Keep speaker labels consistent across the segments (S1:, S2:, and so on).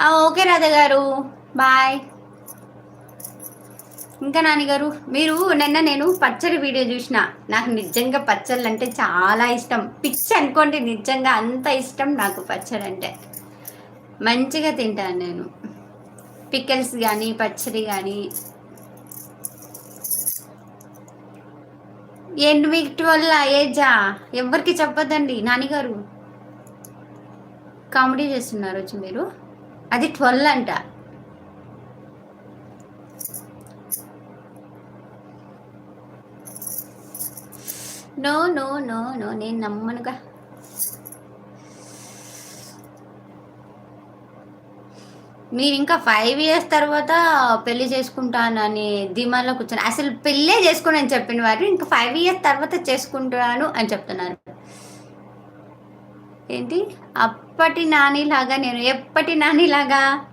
S1: Okay Radha గారు. Bye. ఇంకా నాన్నగారు మీరు నిన్న నేను పచ్చడి వీడియో చూసిన. నాకు నిజంగా పచ్చళ్ళు అంటే చాలా ఇష్టం. పిచ్చి అనుకోండి నిజంగా అంత ఇష్టం నాకు పచ్చడి అంటే. మంచిగా తింటాను నేను. పిక్కల్స్ కానీ పచ్చడి కానీ ఎనిమిది మీకు ఏజా? ఎవరికి చెప్పొద్దండి. నాన్నగారు కామెడీ చేస్తున్నారు వచ్చి మీరు. అది ట్వెల్వ్ అంట. నో నో నో నో నేను నమ్మనుగా. మీరు ఇంకా ఫైవ్ ఇయర్స్ తర్వాత పెళ్ళి చేసుకుంటానని ధీమాలో కూర్చొని అసలు పెళ్ళే చేసుకోనని చెప్పిన వారు ఇంకా ఫైవ్ ఇయర్స్ తర్వాత చేసుకుంటాను అని చెప్తున్నారు. ఏంటి? అప్పటి నానిలాగా నేను ఎప్పటి నానిలాగా?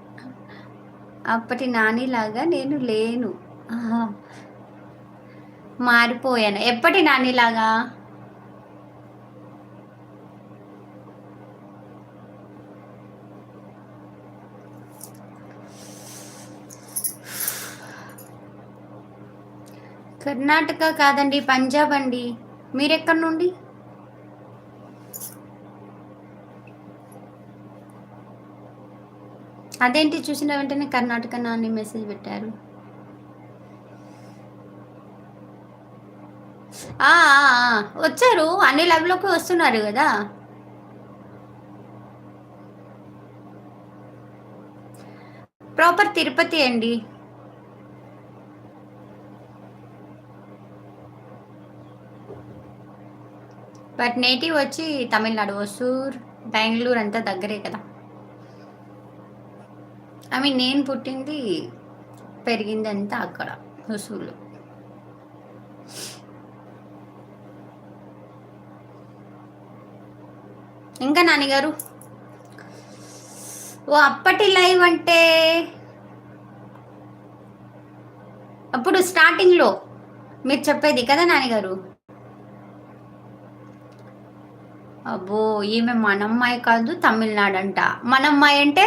S1: అప్పటి నానిలాగా నేను లేను. మారిపోయాను. ఎప్పటి నానిలాగా? కర్ణాటక కాదండి పంజాబ్ అండి. మీరెక్కడి నుండి? అదేంటి చూసిన వెంటనే కర్ణాటక నాని మెసేజ్ పెట్టారు. వచ్చారు. అన్ని లైవ్లోకి వస్తున్నారు కదా. ప్రాపర్ తిరుపతి అండి. బట్ నేటివ్ వచ్చి తమిళనాడు ఒసూర్ బెంగళూరు అంతా దగ్గరే కదా. ఐ మీన్ నేను పుట్టింది పెరిగింది అంతా అక్కడ హుసూలు ఇంకా నాన్నగారు ఓ అప్పటి లైవ్ అంటే? అప్పుడు స్టార్టింగ్లో మీరు చెప్పేది కదా నాన్నగారు అబ్బో ఈమె మనమ్మాయి కాదు తమిళనాడు అంట మనమ్మాయి అంటే?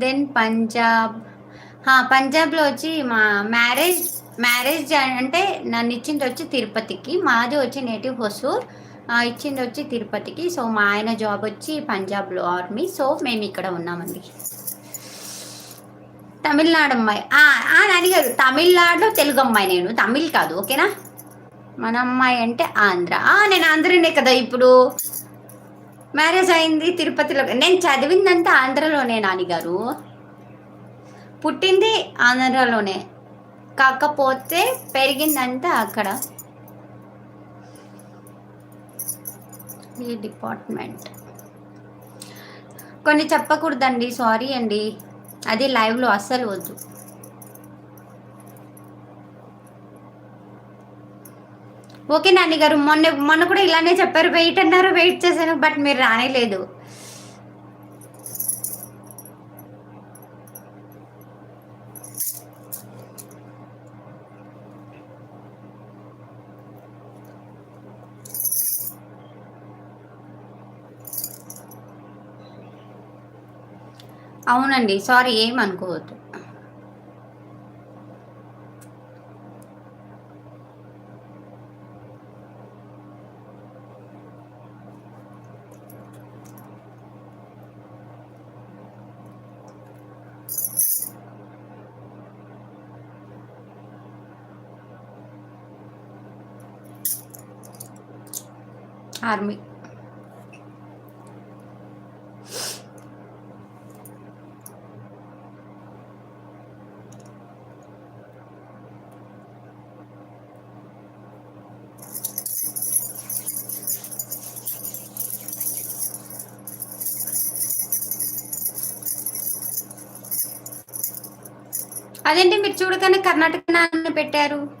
S1: దెన్ పంజాబ్. పంజాబ్లో వచ్చి మా మ్యారేజ్ మ్యారేజ్ అంటే నన్ను ఇచ్చింది వచ్చి తిరుపతికి. మాది వచ్చి నేటివ్ హొసూర్. ఇచ్చింది వచ్చి తిరుపతికి. సో మా ఆయన జాబ్ వచ్చి పంజాబ్లో ఆర్మీ. సో మేము ఇక్కడ ఉన్నామండి. తమిళనాడు అమ్మాయి. అని అడిగారు తమిళనాడులో తెలుగు అమ్మాయి నేను. తమిళ్ కాదు ఓకేనా? మన అమ్మాయి అంటే ఆంధ్ర. నేను ఆంధ్రనే కదా ఇప్పుడు. మ్యారేజ్ అయింది తిరుపతిలో నేను చదివిందంతా ఆంధ్రలోనే నాన్నగారు పుట్టింది ఆంధ్రలోనే. కాకపోతే పెరిగిందంతా అక్కడ. ఈ డిపార్ట్మెంట్. కొన్ని చెప్పకూడదండి సారీ అండి. అది లైవ్లో అస్సలు వద్దు. ఓకే నాని గారు మొన్న మొన్న కూడా ఇలానే చెప్పారు వెయిట్ అన్నారు వెయిట్ చేశాను బట్ మీరు రానేలేదు. అవునండి సారీ ఏమనుకోవద్దు ఆర్మీ. అదేంటి మీరు చూడగానే కర్ణాటక నాన్న పెట్టారు?